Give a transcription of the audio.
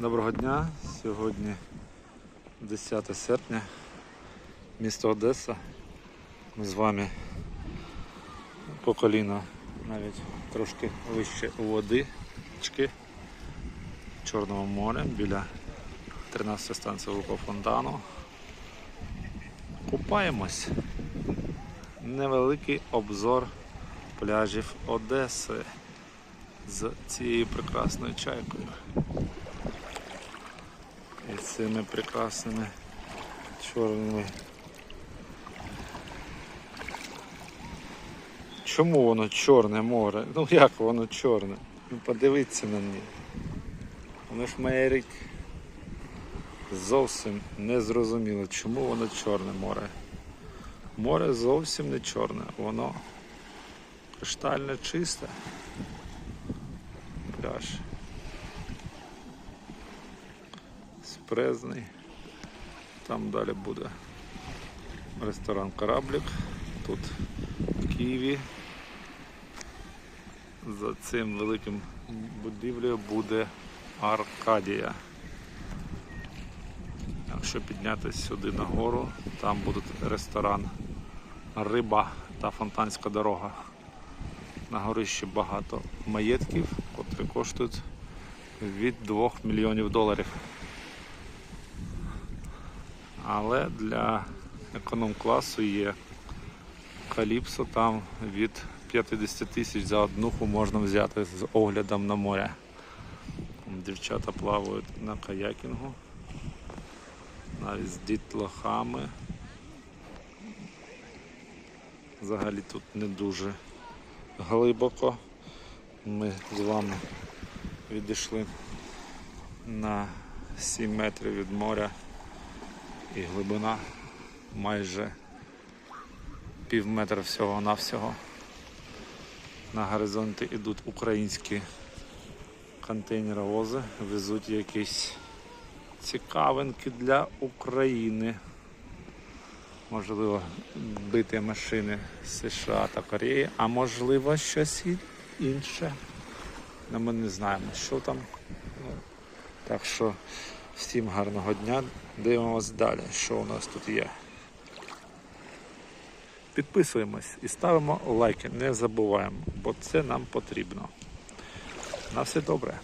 Доброго дня. Сьогодні 10 серпня, місто Одеса. Ми з вами по коліна навіть трошки вище водички Чорного моря біля 13 станції Луко фонтану. Купаємось. Невеликий обзор пляжів Одеси з цією прекрасною чайкою. Цими прекрасними чорними. Чому воно чорне море? Ну як воно чорне? Ну подивіться на нього. Воно ж має рік. Зовсім не зрозуміло, чому воно чорне море. Море зовсім не чорне, воно криштально чисте. Пляж. Спрезний. Там далі буде ресторан Кораблік. Тут в Києві. За цим великим будівлею буде Аркадія. Якщо піднятися сюди нагору, там буде ресторан Риба та Фонтанська дорога. На горищі багато маєтків, котрі коштують від 2 мільйонів доларів. Але для економ-класу є Каліпсо, там від 50 тисяч за однуху можна взяти з оглядом на море. Дівчата плавають на каякінгу, навіть з дітлахами. Взагалі тут не дуже глибоко. Ми з вами відійшли на 7 метрів від моря і глибина майже пів метра всього-навсього. На горизонті йдуть українські контейнеровози, везуть якісь цікавинки для України. Можливо, бити машини США та Кореї, а можливо щось інше. Ну, Ми не знаємо, що там. Ну, так що всім гарного дня. Дивимось далі, що у нас тут є. Підписуємось і ставимо лайки, не забуваємо, бо це нам потрібно. На все добре.